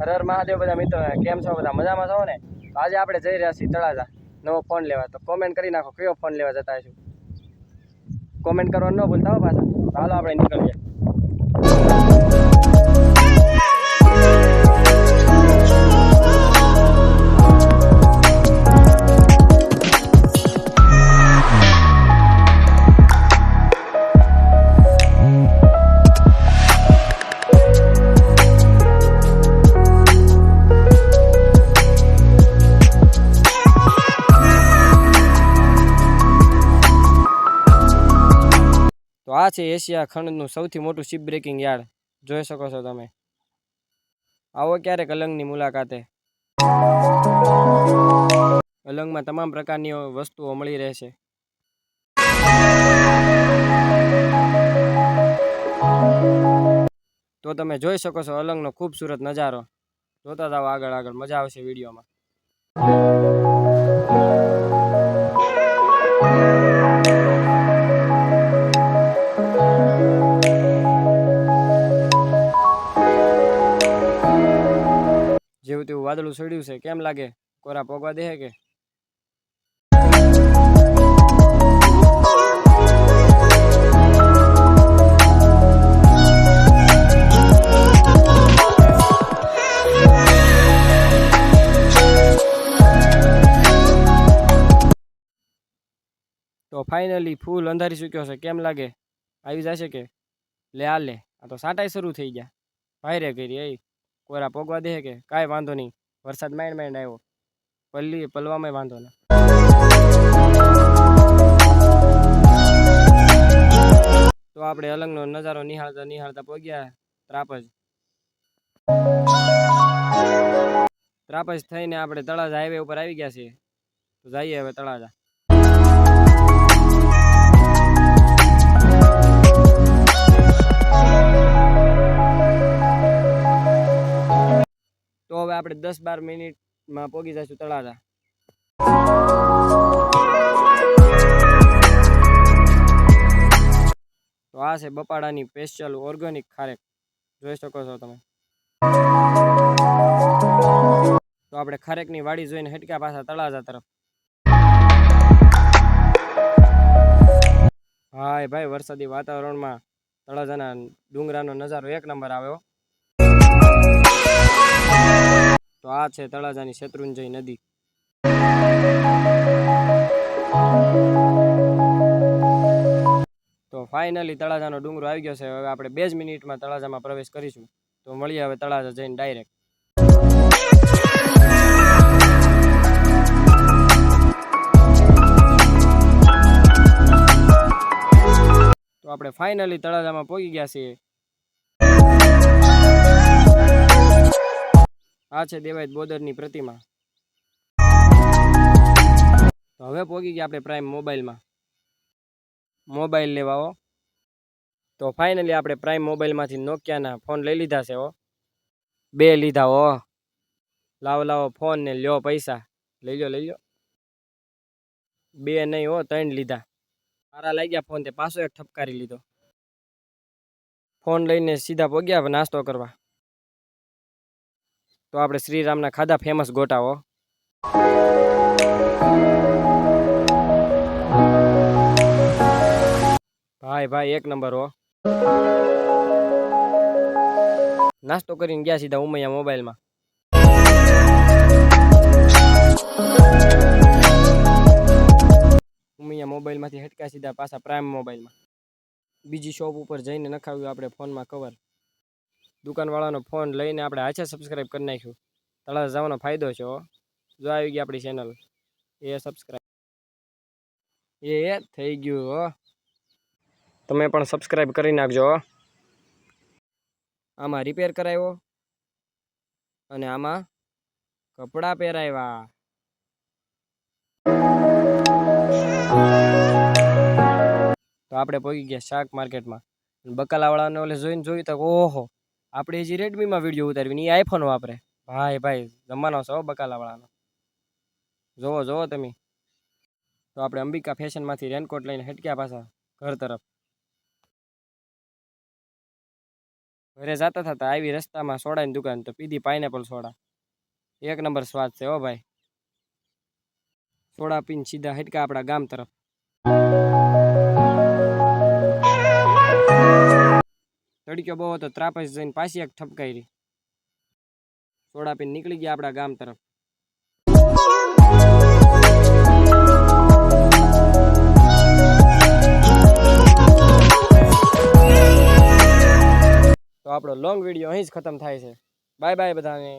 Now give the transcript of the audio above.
હર મહાદેવ બધા મિત્રો, કેમ છો બધા? મજામાં છો ને? આજે આપણે જઈ રહ્યા છીએ તળાજા. નવો ફોન લેવા. તો કોમેન્ટ કરી નાખો, કયો ફોન લેવા જતા છું કોમેન્ટ કરવાનું ન ભૂલતા હો પાછા. ચાલો આપણે નીકળીએ. છે એશિયા ખંડનું સૌથી મોટું શિપ બ્રેકિંગ યાર્ડ. જોઈ શકો છો તમે. આવો ક્યારેક અલંગની મુલાકાતે. અલંગમાં તમામ પ્રકારની વસ્તુઓ મળી રહેશે. તો તમે જોઈ શકો છો અલંગનો ખૂબસૂરત નજારો. જોતા જાઓ આગળ આગળ. મજા આવશે વિડીયોમાં. વાદળું સડ્યું છે. કેમ લાગે? કોરા પોગવા દે કે? તો ફાઇનલી ફૂલ અંધારી ચૂક્યો છે. કેમ લાગે? આવી જશે કે? લે, આ લે. આ તો સાટાઈ શરૂ થઈ ગયા. ભાઈ રે કરી એ કોરા પોગવા દે કે? કાંઈ વાંધો નહીં. વરસાદ માંડ માંડ આવ્યો. પલ્લી, પલવામાં વાંધો ના. તો આપણે અલંગનો નજારો નિહાળતા નિહાળતા પહોંચ્યા ત્રાપજ. ત્રાપજ થઈને આપણે તળાજા હાઈવે ઉપર આવી ગયા છીએ. તો જઈએ હવે તળાજા. આપણે દસ બાર મિનિટમાં પોગી જઈશું તળાજા. તો આ છે બપાડાની સ્પેશિયલ ઓર્ગેનિક ખારેક. જોઈ શકો છો તમે. તો આપણે ખારેકની વાડી જોઈને હટક્યા પાછા તળાજા તરફ. હાય ભાઈ, વરસાદી વાતાવરણમાં તળાજાના ડુંગરાનો નજારો એક નંબર આવ્યો. આ છે તળાજાની શત્રુંજય નદી. તો ફાઇનલી તળાજાનો ડુંગરો આવી ગયો છે. હવે આપણે બે જ મિનિટમાં તળાજામાં પ્રવેશ કરીશું. તો મળીએ હવે તળાજા જઈને ડાયરેક્ટ તો આપણે ફાઇનલી તળાજામાં પહોંચી ગયા છીએ. આ છે દેવાયત બોદરની પ્રતિમા. તો હવે પહોંચી ગયા આપણે પ્રાઇમ મોબાઈલમાં. મોબાઈલ લેવા હો. તો ફાઇનલી આપણે પ્રાઇમ મોબાઈલમાંથી નોકિયાના ફોન લઈ લીધા છે હો. બે લીધા ઓ લાવો લાવો ફોન ને લ્યો પૈસા. લઈ લો લઈ લો બે નહીં હો, ત્રણ લીધા. સારા લાગ્યા ફોન તે પાછો એક ઠપકારી લીધો. ફોન લઈને સીધા પગ્યા નાસ્તો કરવા. તો આપણે શ્રીરામના ખાધા ફેમસ ગોટાઓ. ભાઈ ભાઈ, એક નંબર હો. નાસ્તો કરીને ગયા સીધા ઉમૈયા મોબાઈલમાં. ઉમૈયા મોબાઈલમાંથી હટકા સીધા પાછા પ્રાઇમ મોબાઈલમાં. બીજી શોપ ઉપર જઈને નખાવ્યું આપણે ફોનમાં કવર દુકાનવાળાનો ફોન લઈને આપણે હાચે સબસ્ક્રાઈબ કરી નાખ્યું. તળાજા જવાનો ફાયદો છે જો આવી ગઈ આપણી ચેનલ એ સબસ્ક્રાઈબ એ એ થઈ ગયું હો. તમે પણ સબસ્ક્રાઈબ કરી નાખજો આમાં રિપેર કરાવ્યો અને આમાં કપડાં પહેરાવ્યા. તો આપણે પહોંચી ગયા શાક માર્કેટમાં બકાલાવાળાને ઓલે જોઈને જોયું તો ઓહો. આપણે હજી રેડમીમાં વીડિયો ઉતારવી એ આઈફોન વાપરે. ભાઈ ભાઈ, જમાનો છો બકાલાવાળાનો. જોવો જોવો તમે. તો આપણે અંબિકા ફેશનમાંથી રેનકોટ લઈને હટક્યા પાછા ઘર તરફ. ઘરે જતા થતા આવી રસ્તામાં સોડાની દુકાન તો પીધી પાઇનેપલ સોડા. એક નંબર સ્વાદ છે હો ભાઈ. સોડા પીને સીધા હટકા આપણા ગામ તરફ. તડક્યો બહુ હતો, ત્રાપસ જઈને પાછી એક ઠપકાઈ સોડા પીને નીકળી ગયા આપણા ગામ તરફ. તો આપણો લોંગ વીડિયો અહીં જ ખતમ થાય છે. બાય બાય બધાને.